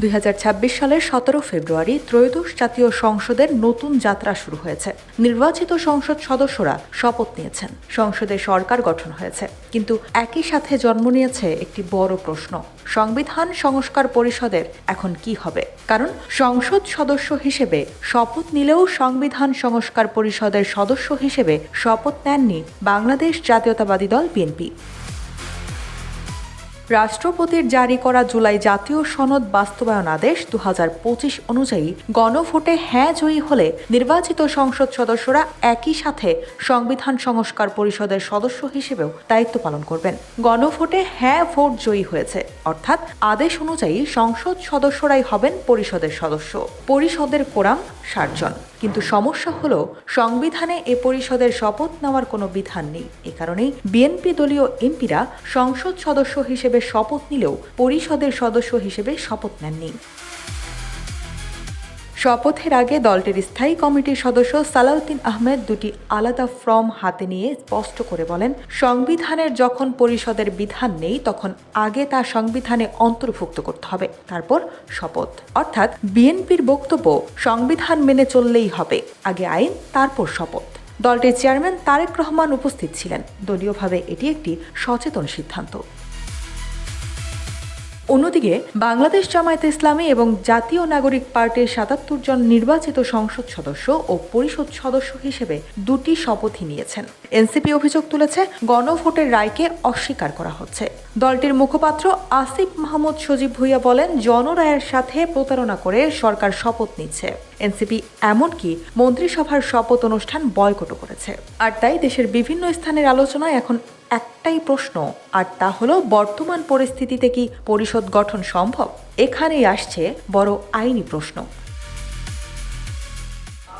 দুই হাজার ছাব্বিশ সালের সতেরো ফেব্রুয়ারি ত্রয়োদশ জাতীয় সংসদের নতুন যাত্রা শুরু হয়েছে। নির্বাচিত সংসদ সদস্যরা শপথ নিয়েছেন। সংসদে সরকার গঠন হয়েছে। কিন্তু একই সাথে জন্ম নিয়েছে একটি বড় প্রশ্ন। সংবিধান সংস্কার পরিষদের এখন কি হবে? কারণ সংসদ সদস্য হিসেবে শপথ নিলেও সংবিধান সংস্কার পরিষদের সদস্য হিসেবে শপথ নেননি বাংলাদেশ জাতীয়তাবাদী দল বিএনপি। রাষ্ট্রপতির জারি করা জুলাই জাতীয় সনদ বাস্তবায়ন আদেশ দু হাজার পঁচিশ অনুযায়ী গণভোটে হ্যাঁ জয়ী হলে নির্বাচিত সংসদ সদস্যরা একই সাথে সংবিধান সংস্কার পরিষদের সদস্য হিসেবেও দায়িত্ব পালন করবেন। গণভোটে হ্যাঁ ভোট জয়ী হয়েছে। অর্থাৎ আদেশ অনুযায়ী সংসদ সদস্যরাই হবেন পরিষদের সদস্য। পরিষদের কোরাম ষাট জন। কিন্তু সমস্যা হলো সংবিধানে এ পরিষদের শপথ নেওয়ার কোনো বিধান নেই। এ কারণেই বিএনপি দলীয় এমপিরা সংসদ সদস্য হিসেবে শপথ নিলেও পরিষদের সদস্য হিসেবে শপথ নেননি। শপথের আগে দলটির স্থায়ী কমিটির সদস্য সালাউদ্দিন আহমেদ দুটি আলাদা ফর্ম হাতে নিয়ে স্পষ্ট করে বলেন, সংবিধানের যখন পরিষদের বিধান নেই, তখন আগে তা সংবিধানে অন্তর্ভুক্ত করতে হবে। তারপর শপথ। অর্থাৎ বিএনপির বক্তব্য, সংবিধান মেনে চললেই হবে। আগে আইন, তারপর শপথ। দলটির চেয়ারম্যান তারেক রহমান উপস্থিত ছিলেন। দলীয়ভাবে এটি একটি সচেতন সিদ্ধান্ত। অন্যদিকে, বাংলাদেশ জামায়াতে ইসলামী এবং জাতীয় নাগরিক পার্টির সাতাত্তর জন নির্বাচিত সংসদ সদস্য ও পরিষদ সদস্য হিসেবে দুটি শপথই নিয়েছেন। এনসিপি অভিযোগ তুলেছে, গণভোটের রায়কে অস্বীকার করা হচ্ছে। দলটির মুখপাত্র আসিফ মাহমুদ সজীব ভুইয়া বলেন, জনরায়ের সাথে প্রতারণা করে সরকার শপথ নিচ্ছে। এনসিপি এমনকি মন্ত্রিসভার শপথ অনুষ্ঠান বয়কটও করেছে। আর তাই দেশের বিভিন্ন স্থানের আলোচনায় এখন একটাই প্রশ্ন, আর তা হলো বর্তমান পরিস্থিতিতে কি পরিষদ গঠন সম্ভব? এখানেই আসছে বড় আইনি প্রশ্ন।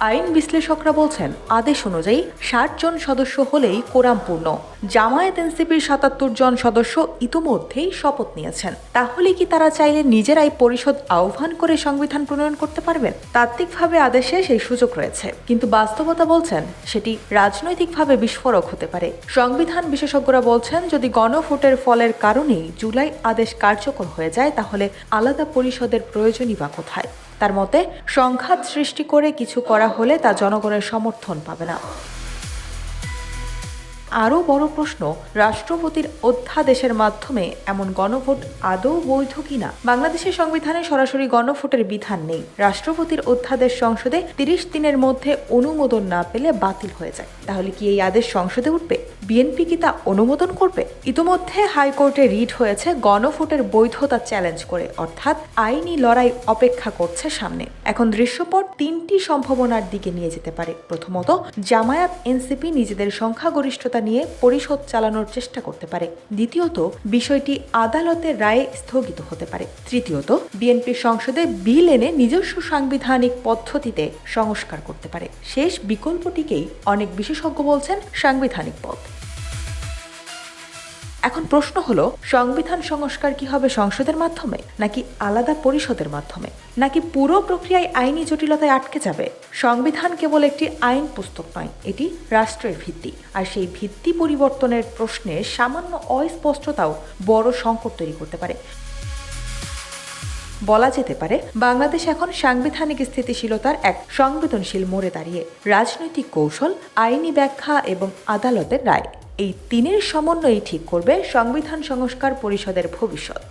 আইন বিশ্লেষকরা বলছেন, আদেশ অনুযায়ী ষাট জন সদস্য হলেই কোরাম পূর্ণ। জামায়াত এনসিপির সাতাত্তর জন সদস্য ইতোমধ্যেই শপথ নিয়েছেন। তাহলে কি তারা চাইলে নিজেরাই পরিষদ আহ্বান করে সংবিধান প্রণয়ন করতে পারবেন? তাত্ত্বিকভাবে আদেশে সেই সুযোগ রয়েছে। কিন্তু বাস্তবতা বলছেন, সেটি রাজনৈতিকভাবে বিস্ফোরক হতে পারে। সংবিধান বিশেষজ্ঞরা বলছেন, যদি গণভোটের ফলের কারণেই জুলাই আদেশ কার্যকর হয়ে যায়, তাহলে আলাদা পরিষদের প্রয়োজনই বা কোথায়? তার মতে, সংঘাত সৃষ্টি করে কিছু করা হলে তা জনগণের সমর্থন পাবে না। আরও বড় প্রশ্ন, রাষ্ট্রপতির অধ্যাদেশের মাধ্যমে এমন গণভোট আদৌ বৈধ কিনা? বাংলাদেশের সংবিধানে সরাসরি গণভোটের বিধান নেই। রাষ্ট্রপতির অধ্যাদেশ সংসদে তিরিশ দিনের মধ্যে অনুমোদন না পেলে বাতিল হয়ে যায়। তাহলে কি এই আদেশ সংসদে উঠবে? বিএনপি কি তা অনুমোদন করবে? ইতোমধ্যে হাইকোর্টে রিট হয়েছে গণভোটের বৈধতা চ্যালেঞ্জ করে, অর্থাৎ আইনি লড়াই অপেক্ষা করছে সামনে। এখন দৃশ্যপট তিনটি সম্ভাবনার দিকে নিয়ে যেতে পারে। প্রথমত, জামায়াত এনসিপি নিজেদের সংখ্যাগরিষ্ঠতা নিয়ে পরিশোধ চালানোর চেষ্টা করতে পারে। দ্বিতীয়ত, বিষয়টি আদালতের রায়ে স্থগিত হতে পারে। তৃতীয়ত, বিএনপি সংসদে বিল এনে নিজস্ব সাংবিধানিক পদ্ধতিতে সংস্কার করতে পারে। শেষ বিকল্পটিকেই অনেক বিশেষজ্ঞ বলছেন সাংবিধানিক পথ। এখন প্রশ্ন হলো, সংবিধান সংস্কার কি হবে সংসদের মাধ্যমে, নাকি আলাদা পরিষদের মাধ্যমে? নাকি পুরো প্রক্রিয়ায় আইনি জটিলতায় আটকে যাবে? সংবিধান কেবল একটি আইন পুস্তক নয়, এটি রাষ্ট্রের ভিত্তি। আর সেই ভিত্তি পরিবর্তনের প্রশ্নে সামান্য অস্পষ্টতাও বড় সংকট তৈরি করতে পারে। বলা যেতে পারে, বাংলাদেশ এখন সাংবিধানিক স্থিতিশীলতার এক সংবেদনশীল মোড়ে দাঁড়িয়ে। রাজনৈতিক কৌশল, আইনি ব্যাখ্যা এবং আদালতের রায়। এই তিনের সমন্বয়ই ঠিক করবে সংবিধান সংস্কার পরিষদের ভবিষ্যৎ।